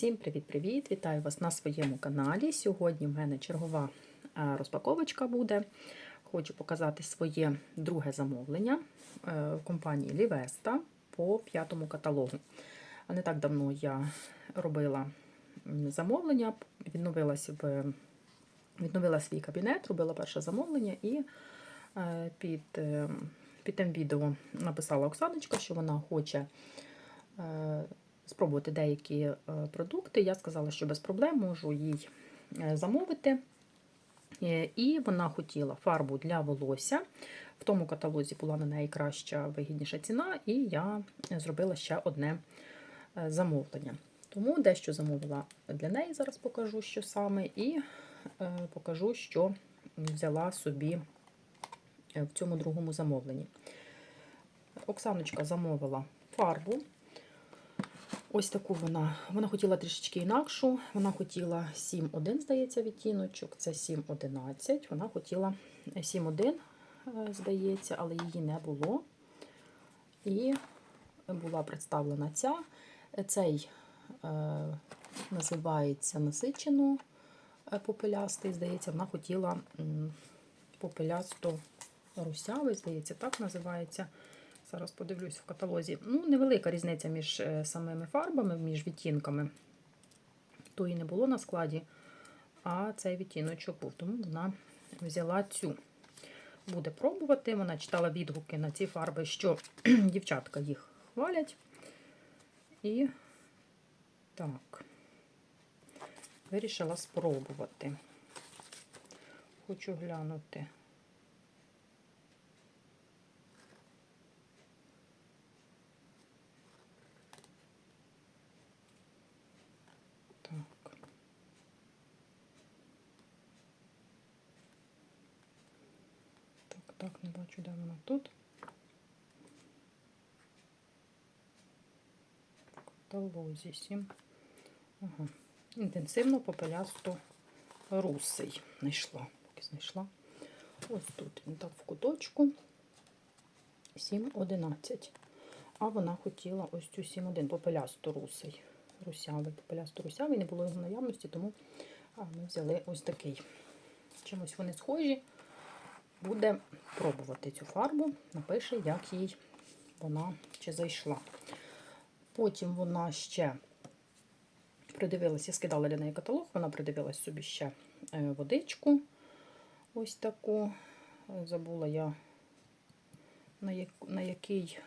Всім привіт-привіт! Вітаю вас на своєму каналі. Сьогодні в мене чергова е, розпаковочка буде. Хочу показати своє друге замовлення е, в компанії Лівеста по п'ятому каталогу. Не так давно я робила замовлення, відновилася в, відновила свій кабінет, робила перше замовлення і е, під, під тим відео написала Оксаночка, що вона хоче. Спробувати деякі е, продукти. Я сказала, що без проблем можу їй е, замовити. Е, І вона хотіла фарбу для волосся. В тому каталозі була на неї краща, вигідніша ціна, і я зробила ще одне замовлення. Тому дещо замовила для неї, зараз покажу, що саме, і покажу, що взяла собі в цьому другому замовленні. Оксаночка замовила фарбу. Ось таку вона. Вона хотіла трішечки інакшу. Вона хотіла 7,1, здається, відтіночок. Це 7,11. Вона хотіла 7,1, е, здається, але її не було. І була представлена ця. Цей е, називається насичено е, попелястий, здається, вона хотіла попелясто русявий, здається, так називається. Зараз подивлюсь в каталозі. Ну, невелика різниця між е, самими фарбами, між відтінками. Тої не було на складі, а цей відтіночок був. Тому вона взяла цю. Буде пробувати. Вона читала відгуки на ці фарби, що дівчатка їх хвалять. І так, вирішила спробувати. Хочу глянути. Так. Так, так, не бачу, де вона тут. Каталозі 7. Ага. Інтенсивно попелясто русий. Знайшла, знайшла. Ось тут він так в куточку. 7,11. А вона хотіла ось цю 7,1 попелясто русий русявий, попелясто русявий, не було його наявності, тому ми взяли ось такий. Чимось вони схожі. Буде пробувати цю фарбу, напише, як їй вона чи зайшла. Потім вона ще придивилася, скидала для неї каталог, вона придивилась собі ще е, водичку. Ось таку. Забула я, на, як, на, який,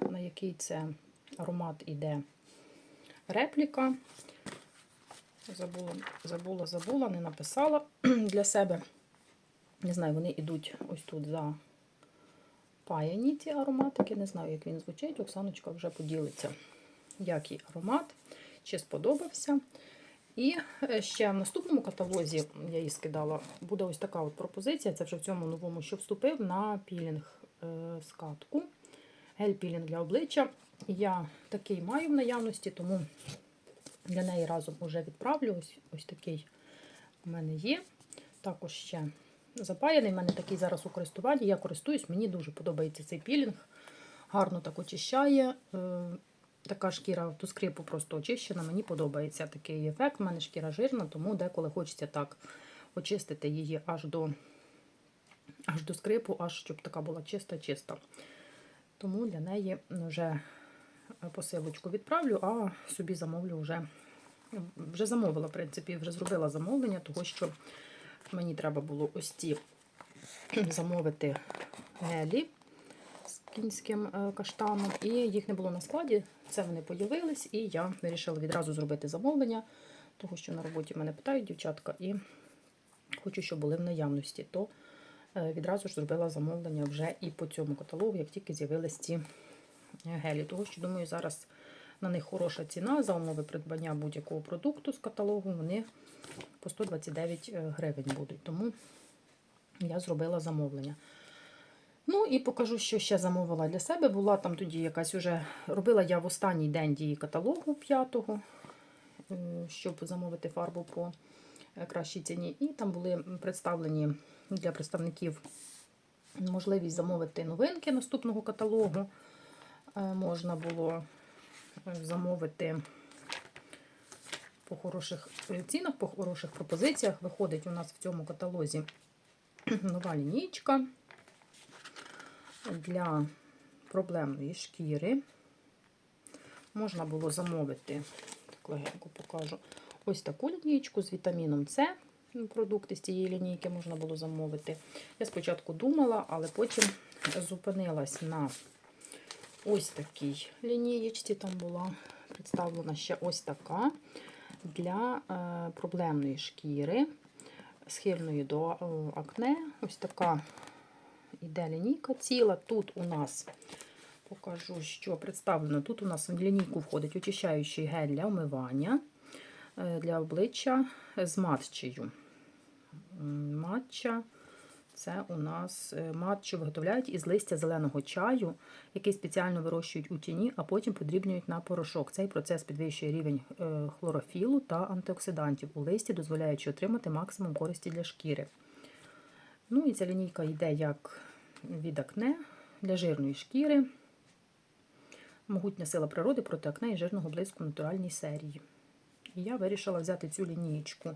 на який це аромат іде репліка. Забула, забула, забула, не написала для себе. Не знаю, вони йдуть ось тут за паяні ці ароматики. Не знаю, як він звучить. Оксаночка вже поділиться, який аромат, чи сподобався. І ще в наступному каталозі я їй скидала, буде ось така от пропозиція. Це вже в цьому новому, що вступив на пілінг скатку. Гель-пілінг для обличчя. Я такий маю в наявності, тому для неї разом вже відправлю. Ось ось такий у мене є. Також ще запаяний. У мене такий зараз у користуванні. Я користуюсь, мені дуже подобається цей пілінг. Гарно так очищає. Е, така шкіра до скрипу просто очищена. Мені подобається такий ефект. У мене шкіра жирна, тому деколи хочеться так очистити її аж до аж до скрипу, аж щоб така була чиста-чиста. Тому для неї вже посилочку відправлю, а собі замовлю вже вже замовила, в принципі, вже зробила замовлення, того що мені треба було ось ці замовити гелі з кінським е, каштаном, і їх не було на складі. Це вони появились, і я вирішила відразу зробити замовлення, того що на роботі мене питають дівчатка, і хочу, щоб були в наявності. То е, відразу ж зробила замовлення вже і по цьому каталогу, як тільки з'явились ці гелі. Тому що, думаю, зараз на них хороша ціна за умови придбання будь-якого продукту з каталогу, вони по 129 е, гривень будуть. Тому я зробила замовлення. Ну і покажу, що ще замовила для себе. Була там тоді якась уже робила я в останній день дії каталогу 5-го, е, щоб замовити фарбу по е, кращій ціні. І там були представлені для представників можливість замовити новинки наступного каталогу. Можна було замовити по хороших цінах, по хороших пропозиціях. Виходить у нас в цьому каталозі нова лінійка для проблемної шкіри. Можна було замовити, так легенько покажу, ось таку лінійку з вітаміном С. Продукти з цієї лінійки можна було замовити. Я спочатку думала, але потім зупинилась на ось такій лінієчці. Там була представлена ще ось така для е, проблемної шкіри, схильної до е, акне. Ось така іде лінійка ціла. Тут у нас покажу, що представлено. Тут у нас в лінійку входить очищаючий гель для омивання е, для обличчя з матчею. Матча це у нас е, матчу виготовляють із листя зеленого чаю, який спеціально вирощують у тіні, а потім подрібнюють на порошок. Цей процес підвищує рівень е, хлорофілу та антиоксидантів у листі, дозволяючи отримати максимум користі для шкіри. Ну і ця лінійка йде як від акне для жирної шкіри. Могутня сила природи проти акне і жирного блиску натуральній серії. І я вирішила взяти цю лінієчку.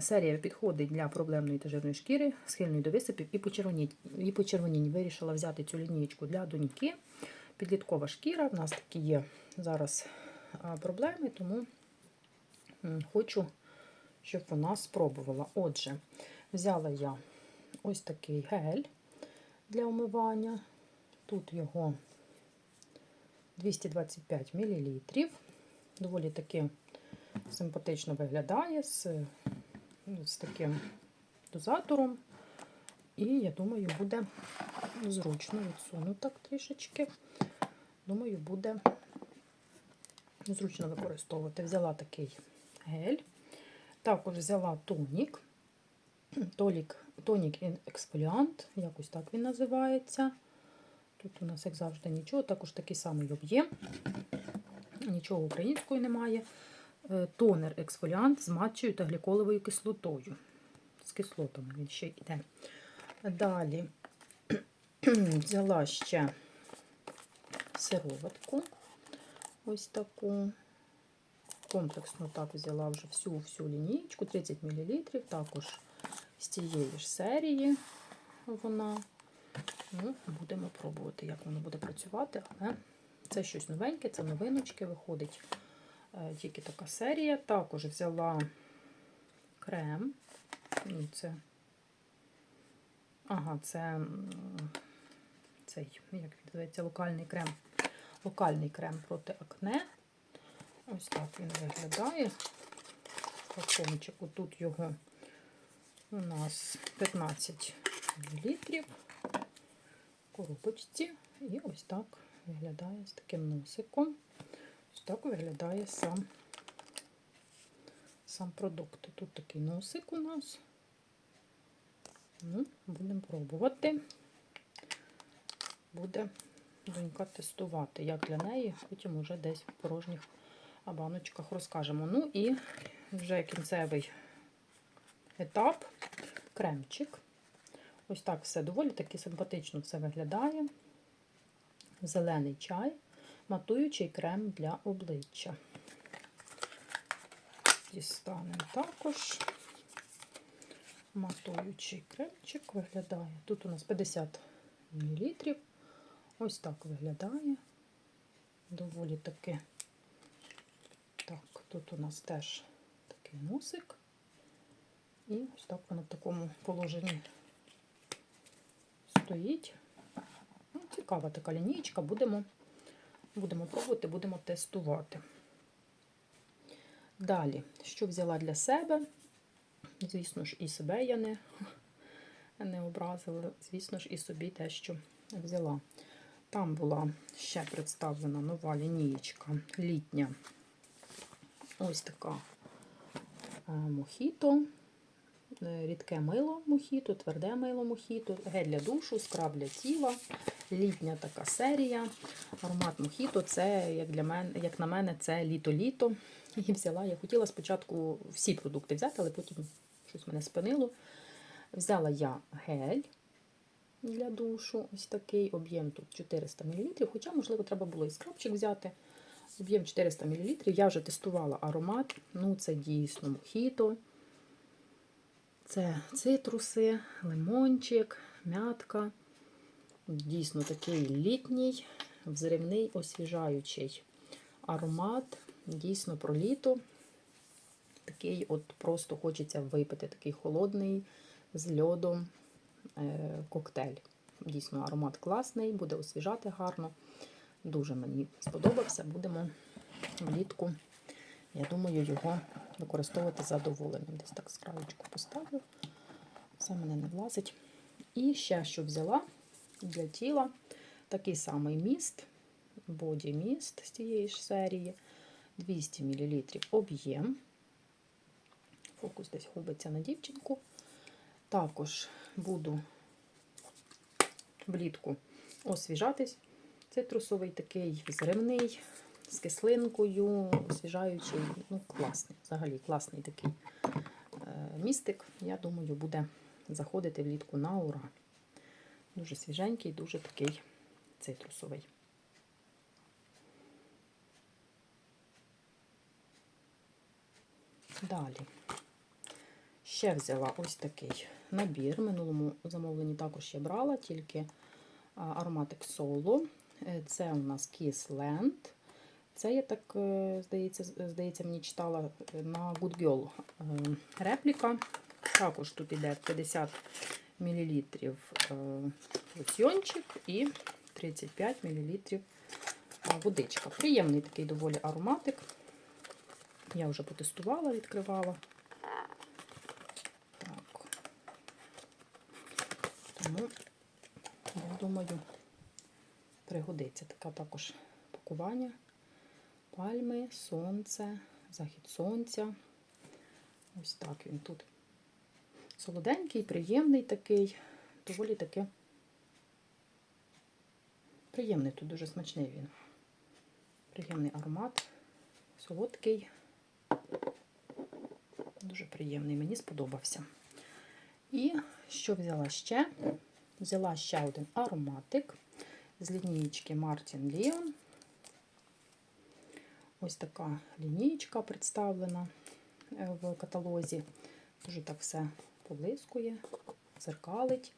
Серія підходить для проблемної та жирної шкіри, схильної до висипів і почервонінь. І почервонінь. Вирішила взяти цю лінієчку для доньки. Підліткова шкіра. У нас такі є зараз проблеми, тому хочу, щоб вона спробувала. Отже, взяла я ось такий гель для омивання. Тут його 225 мл. Доволі таки симпатично виглядає з, з таким дозатором. І я думаю, буде зручно відсуну так трішечки. Думаю, буде зручно використовувати. Взяла такий гель. Також взяла тонік. Толік, тонік ексфоліант, якось так він називається. Тут у нас, як завжди, нічого, також такий самий об'єм. Нічого української немає. Е, Тонер ексфоліант з матчею та гліколовою кислотою. З кислотами він ще йде. Далі взяла ще сироватку. Ось таку. Комплексно так взяла вже всю всю лінійку, 30 мл. Також з цієї ж серії вона. Ну, Будемо пробувати, як воно буде працювати, але це щось новеньке, це новиночки, виходить тільки така серія. Також взяла крем. Ну, це, ага, це цей, як він називається, локальний крем. Локальний крем проти акне. Ось так він виглядає. Флакончику тут його у нас 15 мл коробочці. І ось так виглядає з таким носиком. Так виглядає сам, сам продукт. Тут такий носик у нас. Ну, Будемо пробувати. Буде донька тестувати, як для неї, потім вже десь в порожніх баночках розкажемо. Ну і вже кінцевий етап кремчик. Ось так все доволі таки симпатично все виглядає. Зелений чай, матуючий крем для обличчя. Дістанемо також. Матуючий кремчик виглядає. Тут у нас 50 мл. Ось так виглядає. Доволі таки. Так, тут у нас теж такий носик. І ось так воно в такому положенні стоїть. Ну, Цікава така лінійка, будемо, будемо пробувати, будемо тестувати. Далі, що взяла для себе? Звісно ж, і себе я не, не образила, звісно ж, і собі те, що взяла. Там була ще представлена нова лінієчка літня. Ось така е, мохіто. Е, рідке мило мохіто, тверде мило мохіто, гель для душу, скраб для тіла, літня така серія. Аромат мохіто це, як для мене, як на мене, це літо-літо. І взяла. Я хотіла спочатку всі продукти взяти, але потім щось мене спинило. Взяла я гель для душу, ось такий об'єм тут 400 мл. Хоча, можливо, треба було і скрабчик взяти. Об'єм 400 мл. Я вже тестувала аромат. Ну, це дійсно мохіто. Це цитруси, лимончик, м'ятка. Дійсно такий літній, взривний, освіжаючий аромат. Дійсно про літо. Такий от просто хочеться випити, такий холодний з льодом е, коктейль. Дійсно, аромат класний, буде освіжати гарно. Дуже мені сподобався. Будемо влітку, я думаю, його використовувати з задоволенням. Десь так з поставлю. Все мене не влазить. І ще що взяла для тіла такий самий міст, боді міст з цієї ж серії. 200 мл об'єм. Фокус десь губиться на дівчинку. Також буду влітку освіжатись. Цитрусовий такий взривний, з кислинкою, освіжаючий, ну, класний. Взагалі класний такий е, містик. Я думаю, буде заходити влітку на ура. Дуже свіженький, дуже такий цитрусовий. Далі. Ще взяла ось такий набір. В минулому замовленні також я брала, тільки ароматик соло. Е, Це у нас Kiss Land. Це я так, е, здається, здається, мені читала е, на Good Girl репліка. Також тут йде 50 мл лосьйончик і 35 мл водичка. Приємний такий доволі ароматик. Я вже потестувала, відкривала. Так. Тому, я думаю, пригодиться така також пакування. Пальми, сонце, захід сонця. Ось так він тут. Солоденький, приємний такий, доволі таки приємний, тут дуже смачний він. Приємний аромат, солодкий. Дуже приємний, мені сподобався. І що взяла ще? Взяла ще один ароматик з лінієчки Martin Leon. Ось така лінієчка представлена е, в каталозі. Дуже так все поблискує, зеркалить.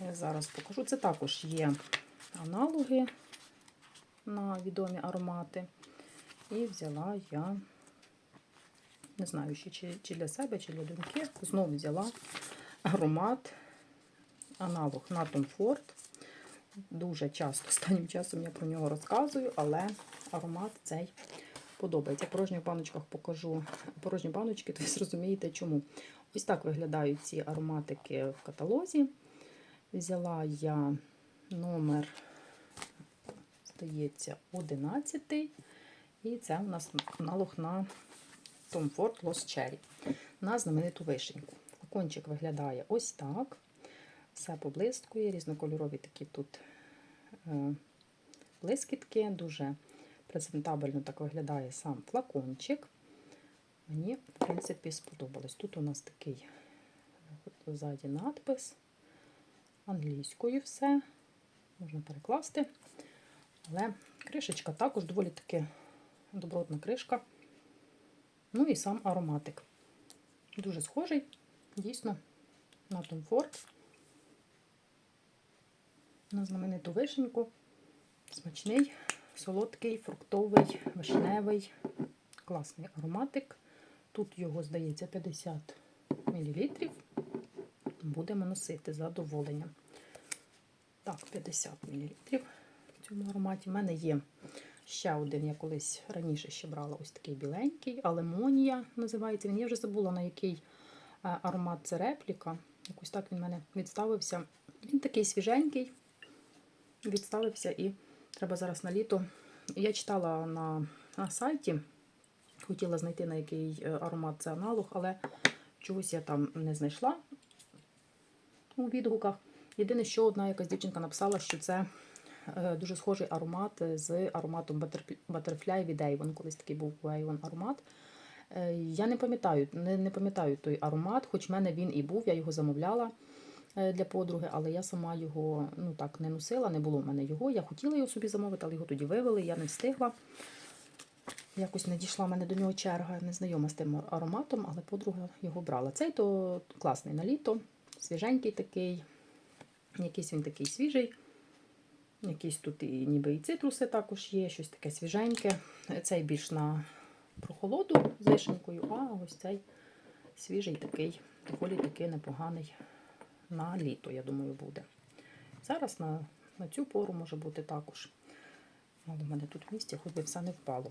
Е, Зараз покажу. Це також є аналоги на відомі аромати. І взяла я, не знаю, чи, чи для себе, чи для доньки, знову взяла аромат, аналог на Tom Ford. Дуже часто останнім часом я про нього розказую, але аромат цей подобається. В порожніх баночках покажу порожні баночки, то ви зрозумієте чому. Ось так виглядають ці ароматики в каталозі. Взяла я номер, здається, 11. І це у нас аналог на Tom Ford Lost Cherry. На знамениту вишеньку. Флакончик виглядає ось так. Все поблискує, різнокольорові такі тут е, блискітки. Дуже презентабельно так виглядає сам флакончик. Мені, в принципі, сподобалось. Тут у нас такий е, ззаді надпис. Англійською все. Можна перекласти. Але кришечка також доволі таки добротна кришка. Ну і сам ароматик. Дуже схожий, дійсно, на Tom Ford. На знамениту вишеньку. Смачний, солодкий, фруктовий, вишневий, класний ароматик. Тут його, здається, 50 мл. Будемо носити з задоволенням. Так, 50 мл в цьому ароматі. У мене є ще один, я колись раніше ще брала ось такий біленький, алемонія називається. Він я вже забула, на який е, аромат це репліка. Якось так він в мене відставився. Він такий свіженький, відставився і треба зараз на літо. Я читала на, на сайті, хотіла знайти на який е, аромат це аналог, але чогось я там не знайшла у відгуках. Єдине, що одна якась дівчинка написала, що це е, дуже схожий аромат з ароматом Butterfly від Avon. Колись такий був у Avon аромат. Е, Я не пам'ятаю не, не пам'ятаю той аромат, хоч в мене він і був, я його замовляла е, для подруги, але я сама його ну так не носила, не було в мене його. Я хотіла його собі замовити, але його тоді вивели, я не встигла. Якось не дійшла в мене до нього черга, не знайома з тим ароматом, але подруга його брала. Цей то класний на літо, свіженький такий, якийсь він такий свіжий. Якісь тут і ніби і цитруси також є, щось таке свіженьке. Цей більш на прохолоду з вишенькою, а ось цей свіжий такий, доволі такий непоганий на літо, я думаю, буде. Зараз на, на цю пору може бути також. Але в мене тут в місті, хоч би все не впало.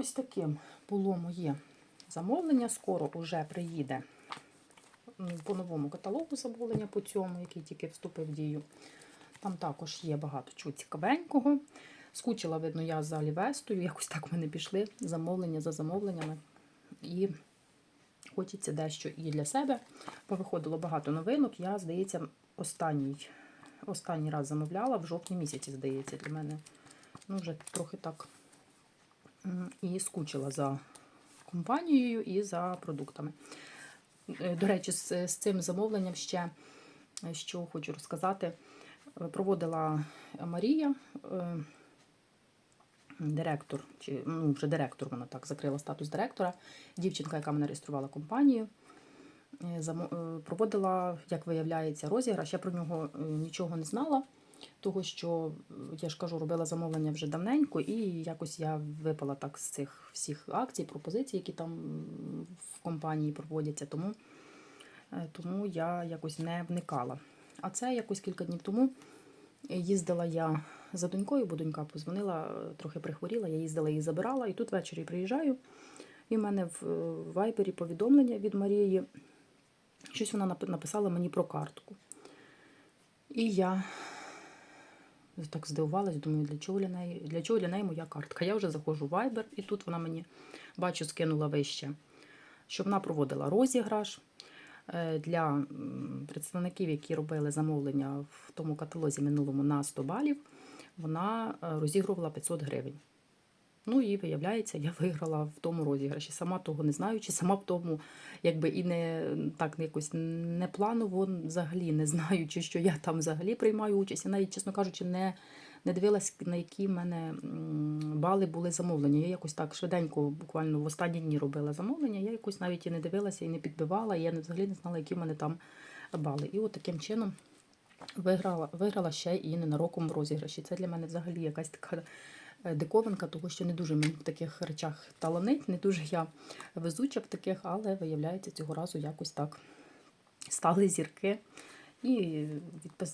Ось таким було моє замовлення. Скоро вже приїде по новому каталогу замовлення по цьому, який тільки вступив в дію. Там також є багато чого цікавенького. Скучила, видно, я за Лівестою. Якось так мене пішли замовлення за замовленнями. І хочеться дещо і для себе. Повиходило багато новинок. Я, здається, останній, останній раз замовляла в жовтні місяці, здається, для мене. Ну, вже трохи так і скучила за компанією і за продуктами. Е, До речі, з, з цим замовленням ще е, що хочу розказати. Е, Проводила Марія, директор, чи ну, вже директор, вона так закрила статус директора. Дівчинка, яка мене реєструвала компанію, проводила, як виявляється, розіграш. Я про нього нічого не знала, того що я ж кажу, робила замовлення вже давненько, і якось я випала так з цих всіх акцій, пропозицій, які там в компанії проводяться. Тому, е, тому я якось не вникала. А це якось кілька днів тому їздила я за донькою, бо донька позвонила, трохи прихворіла, я їздила її забирала, і тут ввечері приїжджаю. І в мене в е, вайбері повідомлення від Марії. Щось вона написала мені про картку. І я так здивувалась, думаю, для чого для неї, для чого для неї моя картка. Я вже заходжу в Viber, і тут вона мені, бачу, скинула вище, що вона проводила розіграш е, для представників, які робили замовлення в тому каталозі минулому на 100 балів. Вона е, розігрувала 500 гривень. Ну і виявляється, я виграла в тому розіграші. Сама того не знаючи, сама в тому, якби і не так якось не планово, взагалі не знаючи, що я там взагалі приймаю участь. Я навіть, чесно кажучи, не, не дивилась, на які в мене бали були замовлення. Я якось так швиденько, буквально в останні дні робила замовлення. Я якось навіть і не дивилася, і не підбивала, і я взагалі не знала, які в мене там бали. І от таким чином виграла, виграла ще і ненароком розіграші. Це для мене взагалі якась така диковинка, тому що не дуже мені в таких речах таланить, не дуже я везуча в таких, але виявляється, цього разу якось так стали зірки. І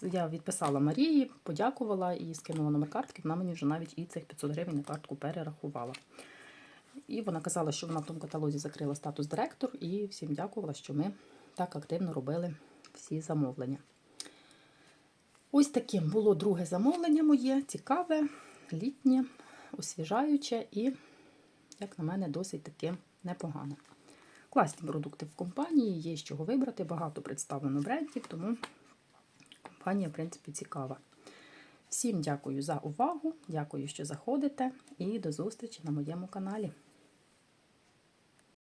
я відписала Марії, подякувала і скинула номер картки. Вона мені вже навіть і цих 500 гривень на картку перерахувала. І вона казала, що вона в тому каталозі закрила статус директор, і всім дякувала, що ми так активно робили всі замовлення. Ось таким було друге замовлення моє, цікаве, літнє, освіжаюче і, як на мене, досить таки непогане. Класні продукти в компанії, є з чого вибрати, багато представлено брендів, тому компанія, в принципі, цікава. Всім дякую за увагу, дякую, що заходите, і до зустрічі на моєму каналі.